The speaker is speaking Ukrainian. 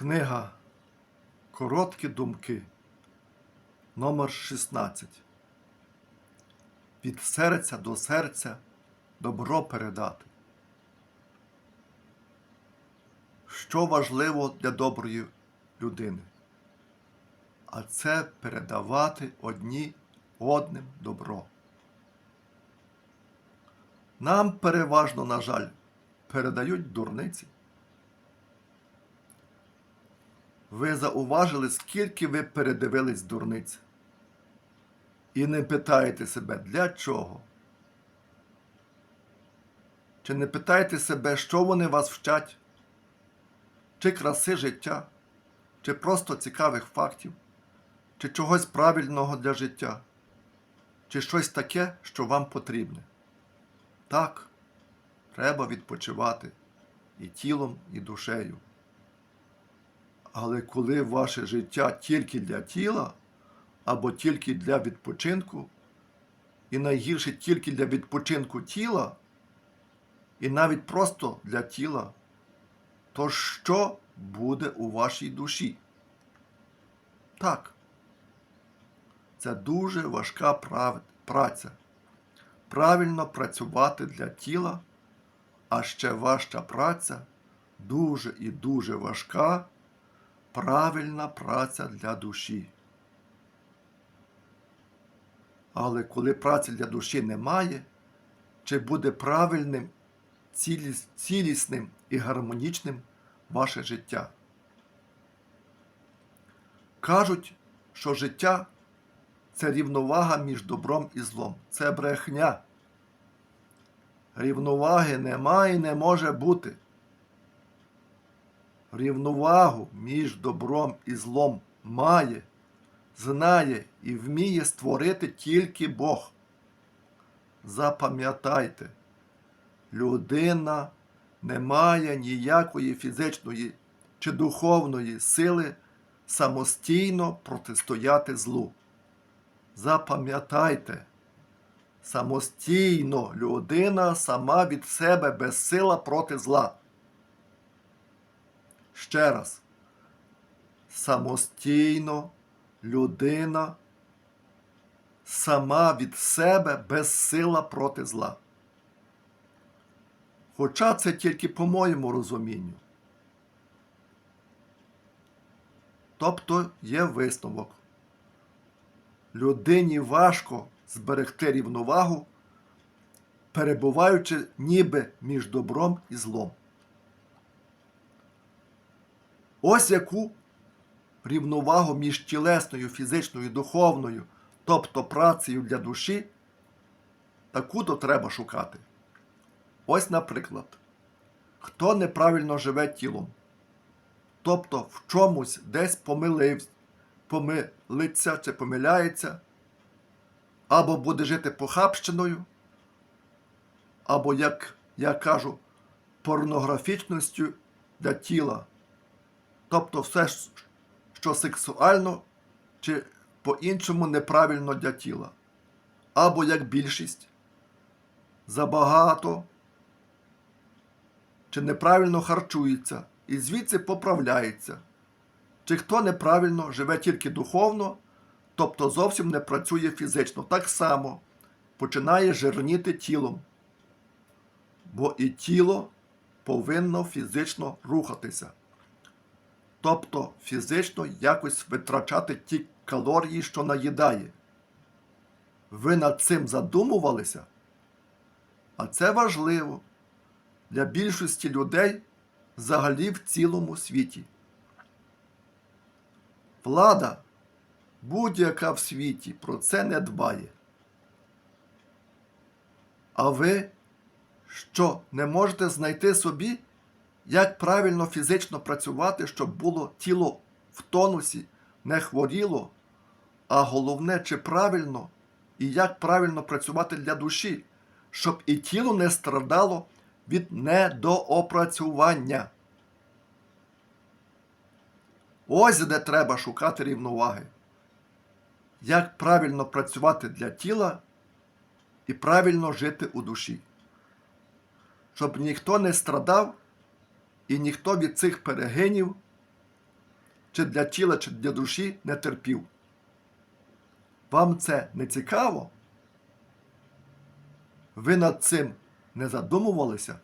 Книга Короткі думки номер 16 Від серця до серця добро передати. Що важливо для доброї людини? А це передавати одні одним добро. Нам переважно, на жаль, передають дурниці. Ви зауважили, скільки ви передивились дурниць. І не питаєте себе, для чого? Чи не питаєте себе, що вони вас вчать? Чи краси життя, чи просто цікавих фактів, чи чогось правильного для життя, чи щось таке, що вам потрібне? Так, треба відпочивати і тілом, і душею. Але коли ваше життя тільки для тіла або тільки для відпочинку, і найгірше тільки для відпочинку тіла, і навіть просто для тіла, то що буде у вашій душі? Так, це дуже важка праця. Правильно працювати для тіла, а ще важча праця дуже і дуже важка правильна праця для душі. Але коли праці для душі немає, чи буде правильним, цілісним і гармонічним ваше життя? Кажуть, що життя це рівновага між добром і злом. Це брехня. Рівноваги немає і не може бути рівновагу між добром і злом має, знає і вміє створити тільки Бог. Запам'ятайте, людина не має ніякої фізичної чи духовної сили самостійно протистояти злу. Запам'ятайте, самостійно людина сама від себе безсила проти зла. Ще раз. Самостійно людина сама від себе безсила проти зла. Хоча це тільки по моєму розумінню. Тобто є висновок. Людині важко зберегти рівновагу, перебуваючи ніби між добром і злом. Ось яку рівновагу між тілесною, фізичною і духовною, тобто працею для душі, таку то треба шукати. Ось, наприклад, хто неправильно живе тілом, тобто в чомусь десь помилився, помилиться чи помиляється, або буде жити похабщиною, або, як я кажу, порнографічністю для тіла. Тобто все, що сексуально чи по-іншому неправильно для тіла. Або як більшість, забагато чи неправильно харчується і звідси поправляється. Чи хто неправильно живе тільки духовно, тобто зовсім не працює фізично, так само починає жирніти тілом. Бо і тіло повинно фізично рухатися тобто фізично якось витрачати ті калорії, що наїдає. Ви над цим задумувалися? А це важливо для більшості людей взагалі в цілому світі. Влада будь-яка в світі про це не дбає. А ви що не можете знайти собі? Як правильно фізично працювати, щоб було тіло в тонусі, не хворіло, а головне, чи правильно і як правильно працювати для душі, щоб і тіло не страдало від недоопрацювання. Ось де треба шукати рівноваги. Як правильно працювати для тіла і правильно жити у душі, щоб ніхто не страдав і ніхто від цих перегинів чи для тіла, чи для душі не терпів. Вам це не цікаво? Ви над цим не задумувалися?